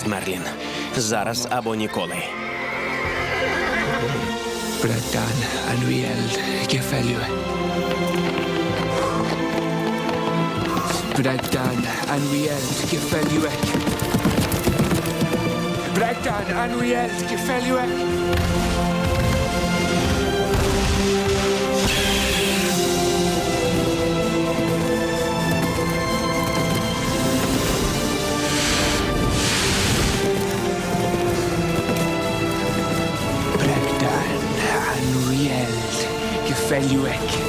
гаразд, Мерлін. Зараз або ніколи. Brydan yn wiel geffeliwe. Brydan yn wiel geffeliwe. Brydan Kerouac.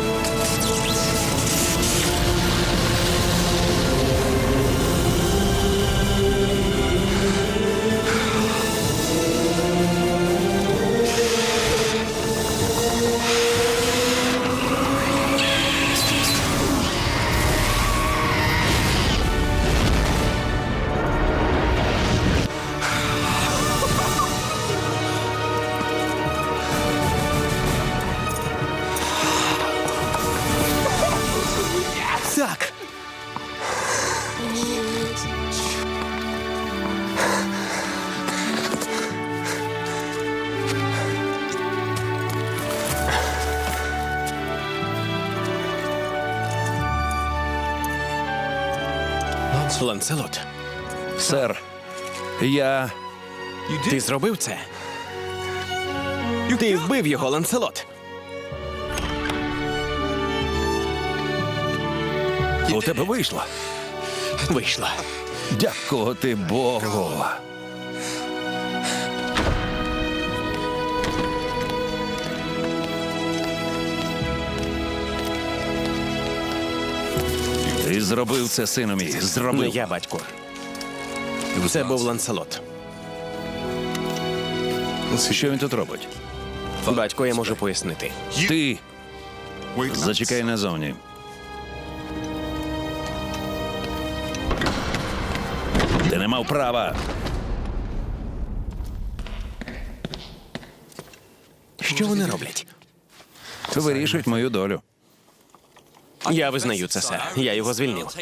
Ланселот, Сер, я. ти зробив це? Ти вбив його, Ланселот. У тебе вийшло. Вийшло. Дякувати Богу. Ти зробив це, сину мій. Не Зробив. я, батько. Це був Ланселот. Що він тут робить? Батько, я можу пояснити. Ти зачекай назовні. Ти не мав права. Що вони роблять? Вирішують мою долю. Я визнаю це, сер. Я його звільнив.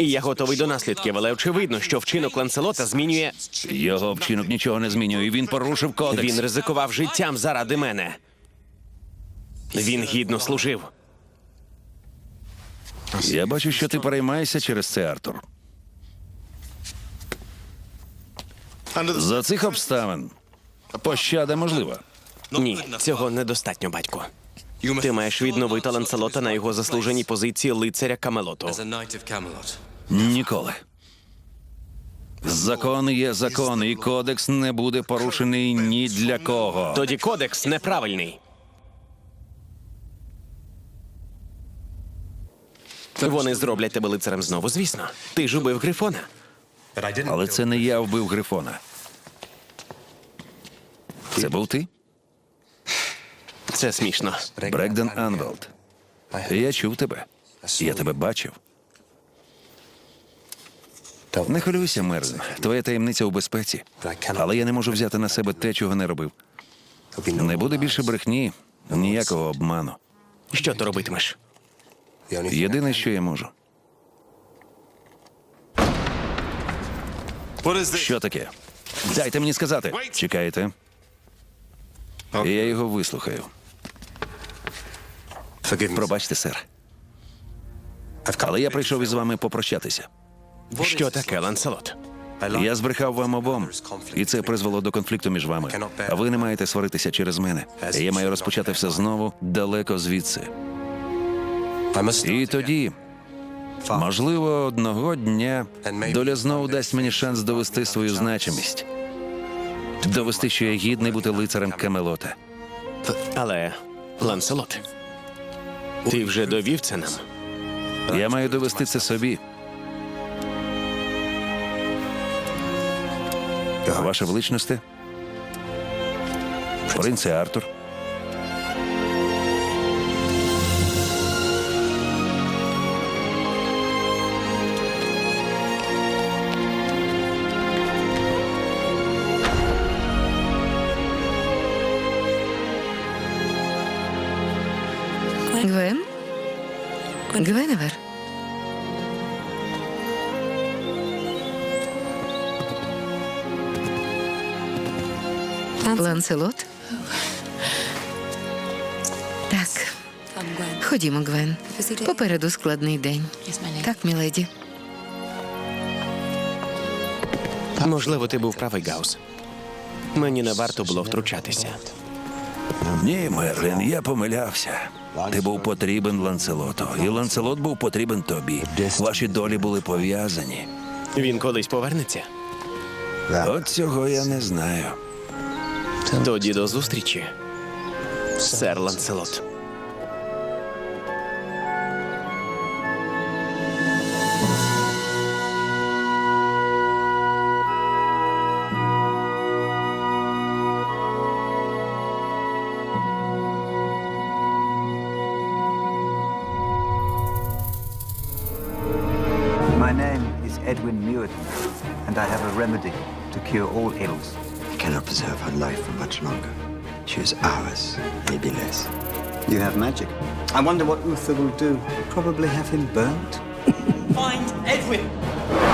І я готовий до наслідків, але очевидно, що вчинок Ланселота змінює. Його вчинок нічого не змінює. Він порушив кодекс. Він ризикував життям заради мене. Він гідно служив. Я бачу, що ти переймаєшся через це, Артур. За цих обставин пощада можлива. Ні, цього недостатньо, батько. Ти маєш відновити Ланселота на його заслуженій позиції лицаря Камелоту. Ніколи. Закон є закон, і кодекс не буде порушений ні для кого. Тоді кодекс неправильний. Вони зроблять тебе лицарем знову, звісно. Ти ж убив Грифона. Але це не я вбив Грифона. Це був ти? Це смішно. Брекден Анвелд. Я чув тебе. Я тебе бачив. Не хвилюйся, Мерлін. Твоя таємниця у безпеці. Але я не можу взяти на себе те, чого не робив. Не буде більше брехні, ніякого обману. Що ти робитимеш? Єдине, що я можу. Що таке? Дайте мені сказати. Чекаєте? Я його вислухаю. Пробачте, сер. Але я прийшов із вами попрощатися. Що таке, Ланселот? Я збрехав вам обом, і це призвело до конфлікту між вами. А ви не маєте сваритися через мене. Я маю розпочати все знову далеко звідси. І тоді, можливо, одного дня доля знову дасть мені шанс довести свою значимість. Довести, що я гідний бути лицарем Камелота. Але, Ланселот, ти вже довів це нам. Я маю довести це собі. Ваша величність? Принце Артур. Гвен? Гвеневер? Ланселот? Так, ходімо, Гвен. Попереду складний день. Так, міледі. Можливо, ти був правий, Гаус. Мені не варто було втручатися. Ні, Мерлін, я помилявся. Ти був потрібен Ланцелоту, і Ланцелот був потрібен тобі. Ваші долі були пов'язані. Він колись повернеться. От цього я не знаю. Тоді до зустрічі, сер Ланселот. Edwin Muirton, and I have a remedy to cure all ills. I cannot preserve her life for much longer. She is ours, maybe less. You have magic. I wonder what Uther will do. Probably have him burnt. Find Edwin!